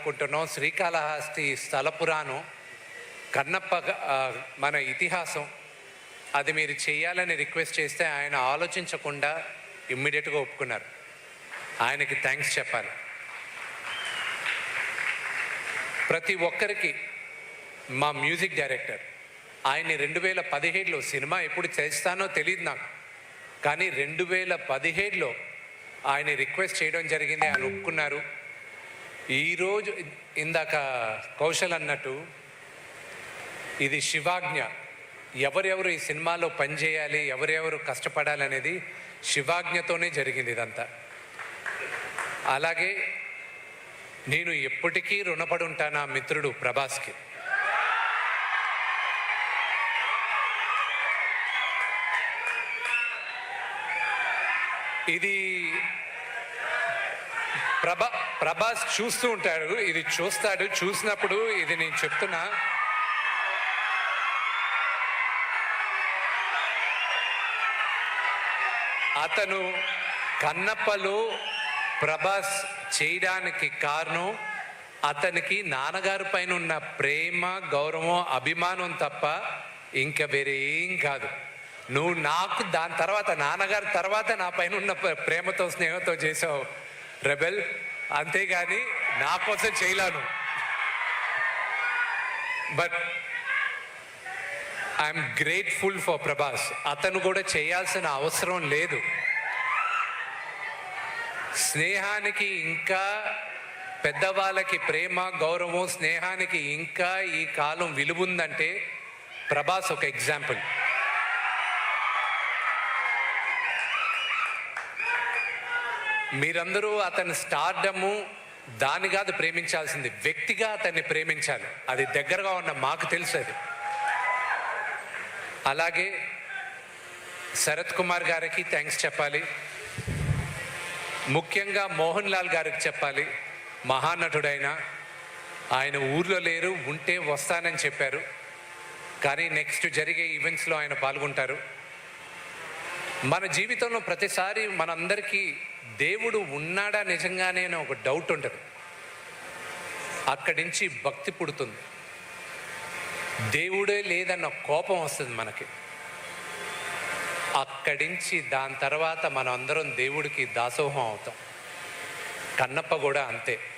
అనుకుంటున్నాం. శ్రీకాళహస్తి స్థల పురాణం కన్నప్ప మన ఇతిహాసం. అది మీరు చేయాలని రిక్వెస్ట్ చేస్తే ఆయన ఆలోచించకుండా ఇమ్మీడియట్గా ఒప్పుకున్నారు. ఆయనకి థ్యాంక్స్ చెప్పాలి. ప్రతి ఒక్కరికి మా మ్యూజిక్ డైరెక్టర్ ఆయన్ని రెండు వేల పదిహేడులో సినిమా ఎప్పుడు చేస్తానో తెలియదు నాకు. కానీ రెండు వేల పదిహేడులో ఆయన రిక్వెస్ట్ చేయడం జరిగింది ఆయన ఒప్పుకున్నారు. ఈరోజు ఇందాక కౌశల్ అన్నట్టు ఇది శివాజ్ఞ. ఎవరెవరు ఈ సినిమాలో పనిచేయాలి ఎవరెవరు కష్టపడాలి అనేది శివాజ్ఞతోనే జరిగింది ఇదంతా. అలాగే నేను ఎప్పటికీ రుణపడి ఉంటాను ఆ మిత్రుడు ప్రభాస్కి. ఇది ప్రభా ప్రభాస్ చూస్తూ ఉంటాడు. ఇది చూస్తాడు. చూసినప్పుడు ఇది నేను చెప్తున్నా. అతను కన్నప్పలో ప్రభాస్ చేయడానికి కారణం అతనికి నాన్నగారి పైన ఉన్న ప్రేమ గౌరవం అభిమానం తప్ప ఇంకా వేరే ఏం కాదు. నువ్వు నాకు దాని తర్వాత నాన్నగారి తర్వాత నా పైన ఉన్న ప్ర- ప్రేమతో స్నేహంతో చేసావు. రెబెల్ అంతేగాని నా కోసం చేయలేను. But I'm grateful for Prabhas అతను కూడా చేయాల్సిన అవసరం లేదు. స్నేహానికి ఇంకా పెద్దవాళ్ళకి ప్రేమ గౌరవం స్నేహానికి ఇంకా ఈ కాలం విలువుందంటే ప్రభాస్ ఒక ఎగ్జాంపుల్ మీరందరూ అతని స్టార్డము దాని కాదు ప్రేమించాల్సింది. వ్యక్తిగా అతన్ని ప్రేమించాలి. అది దగ్గరగా ఉన్న మాకు తెలుసు అది. అలాగే శరత్ కుమార్ గారికి థ్యాంక్స్ చెప్పాలి. ముఖ్యంగా మోహన్ లాల్ గారికి చెప్పాలి. మహానటుడైన. ఆయన ఊర్లో లేరు ఉంటే వస్తానని చెప్పారు. కానీ నెక్స్ట్ జరిగే ఈవెంట్స్లో ఆయన పాల్గొంటారు. మన జీవితంలో ప్రతిసారి మనందరికీ దేవుడు ఉన్నాడా నిజంగానే అని ఒక డౌట్ ఉంటుంది. అక్కడి నుంచి భక్తి పుడుతుంది. దేవుడే లేదన్న కోపం వస్తుంది మనకి. అక్కడి నుంచి దాని తర్వాత మనం అందరం దేవుడికి దాసోహం అవుతాం. కన్నప్ప కూడా అంతే.